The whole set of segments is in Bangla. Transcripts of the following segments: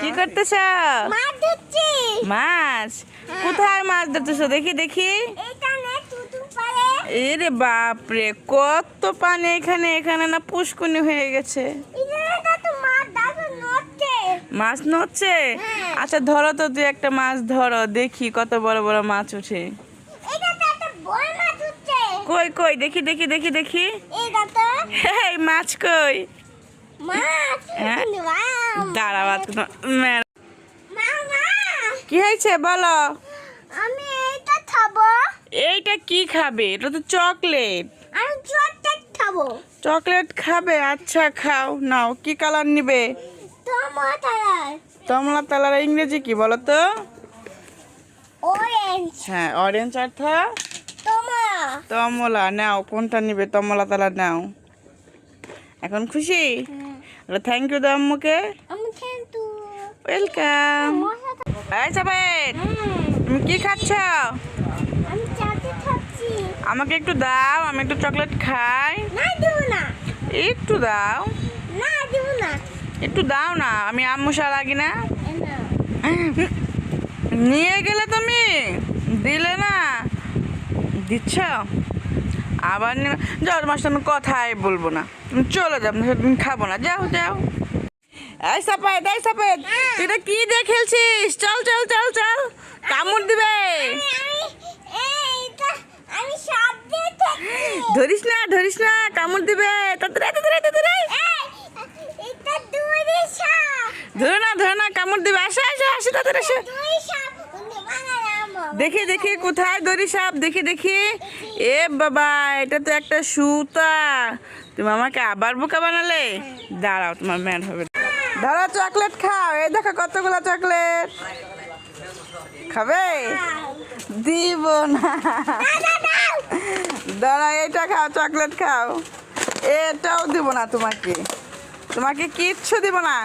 কি করতেছ? মাছ কোথায় মাছ ধরতেছ? দেখি দেখি। এরে বাপরে কত পানি এখানে এখানে না পুষ্কুনি হয়ে গেছে। মাছ নড়ছে। হ্যাঁ। আচ্ছা ধরো তো তুই একটা মাছ ধরো দেখি কত বড় বড় মাছ উঠছে। কই কই? দেখি দেখি দেখি দেখি। এই মাছ কই? মাছ হ্যাঁ? ওয়াও দাঁড়া বাদ মে- মামা কি হয়েছে বলো। আমি এটা খাব। এইটা কি খাবে? এটা তো চকলেট। আমি খাব। চকলেট খাবে? আচ্ছা খাও। নাও কি কালার নিবে? কমলা কালার ইংরেজি কি বলো তো? অরেঞ্জ হ্যাঁ অরেঞ্জ অর্থ তমলা নাও কোনটা নিবে? তমলা তালা নাও। এখন খুশি? থ্যাংক ইউ দাও আম্মুকে? কিন্তু ওয়েলকাম এই সাবেদ তুমি কি খাচ্ছ? আমাকে একটু দাও আমি একটু চকলেট খাই। না একটু দাও। একটু দাও না আমি আম্মু সা লাগি না। নিয়ে গেলে তুমি? দিলে না। দিচ্ছ? আবার যাও আমি কথাই বলব না। তুমি চলে যাও তুমি খাব না। যাও যাও। এই সাপেদ এই সাপেদ তুই এটা কি দিয়ে খেলছিস? চল চল চল চল। কামড় দিবে। ধরিস না ধরিস না। কামড় দিবে। ধরে না ধরে না, কামড় দিবে। আসে আসে আসে, তাড়াতাড়ি, আসে। দেখি দেখি কোথায় দড়ি সাপ? দেখি দেখি। এ বাবা এটা তো একটা সুতা। তুমি আমাকে আবার বোকা বানালে? দাঁড়াও তোমার ম্যান হবে। ধরো চকলেট খাও। এই দেখো কতগুলো চকলেট খাবে? দিব না। দাঁড়া এটা খাও চকলেট খাও। এটাও দিব না তোমাকে। তোমাকে কিচ্ছু দিব না।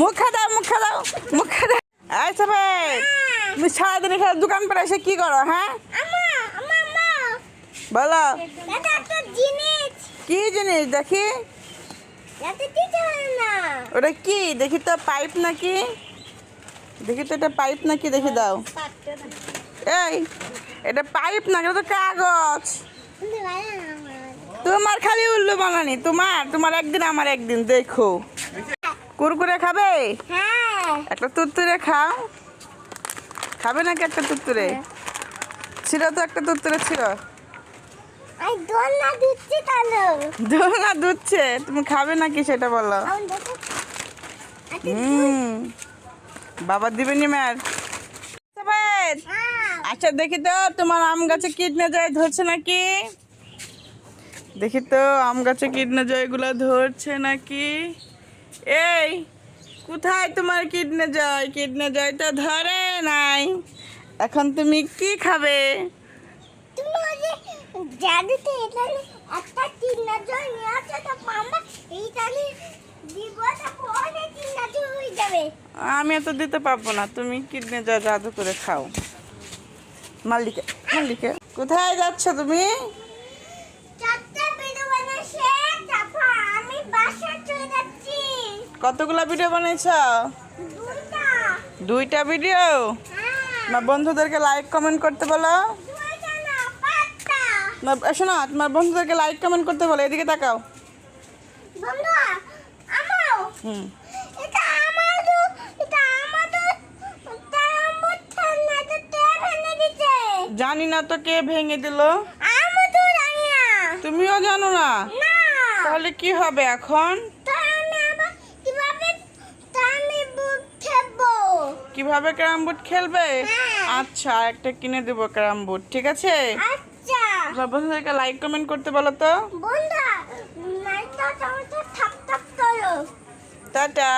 মুখে দাও মুখে দাও মুখে দাও। আচ্ছা ভাই তুমি সারাদিন এখানে দোকান পরে এসে কি করো হ্যাঁ? বলো। কি জিনিস দেখি। হয় ওটা কি? দেখি তো পাইপ নাকি? দেখি তো এটা পাইপ নাকি? দেখি দাও। এই এটা পাইপ না এটা তো কাগজ। তোমার খালি উল্লু বানানি তোমার তোমার একদিন আমার একদিন দেখো। কুরকুরে খাবে? হ্যাঁ। একটা তুরতুরে খাও। খাবে নাকি একটা তুরতুরে? ছিল তো একটা তুরতুরে ছিল? দোলনা দুধছে তুমি খাবে নাকি সেটা বলো? হুম। বাবা দিবে নি ম্যার? হ্যাঁ। আচ্ছা দেখি তো তোমার আম গাছে কিডনে জয় ধরছে নাকি? দেখি তো আম গাছে কিডনে জয়গুলো ধরছে নাকি? এই কোথায় তোমার কিডনে জয়? কিডনে জয় তো ধরে নাই। এখন তুমি কি খাবে? এখানে একটা নিয়ে আসো তো মামা এইখানে আমি এত দিতে পারব না তুমি কিডনে জয় জাদু করে খাও। মালিকে মালিকে কোথায় যাচ্ছ তুমি চারটা ভিডিও বানাইছে তারপর আমি বাসা চলে যাচ্ছি কতগুলা ভিডিও বানিয়েছ দুইটা। ভিডিও হ্যাঁ। তোমার বন্ধুদেরকে লাইক কমেন্ট করতে বলো। না তোমার- শোনো তোমার বন্ধুদেরকে লাইক কমেন্ট করতে বলো এদিকে তাকাও। হুম। না জানি না তো কে ভেঙে দিল। না। তুমিও জানো না? না। তাহলে কি হবে এখন তো আমি আবার কীভাবে তা আমি বুঝব কীভাবে ক্যারাম বোর্ড খেলবে? হ্যাঁ। আচ্ছা একটা কিনে দেবো ক্যারাম বোর্ড ঠিক আছে? আচ্ছা। তোমার বন্ধুদেরকে লাইক কমেন্ট করতে বলো তো। টাটা।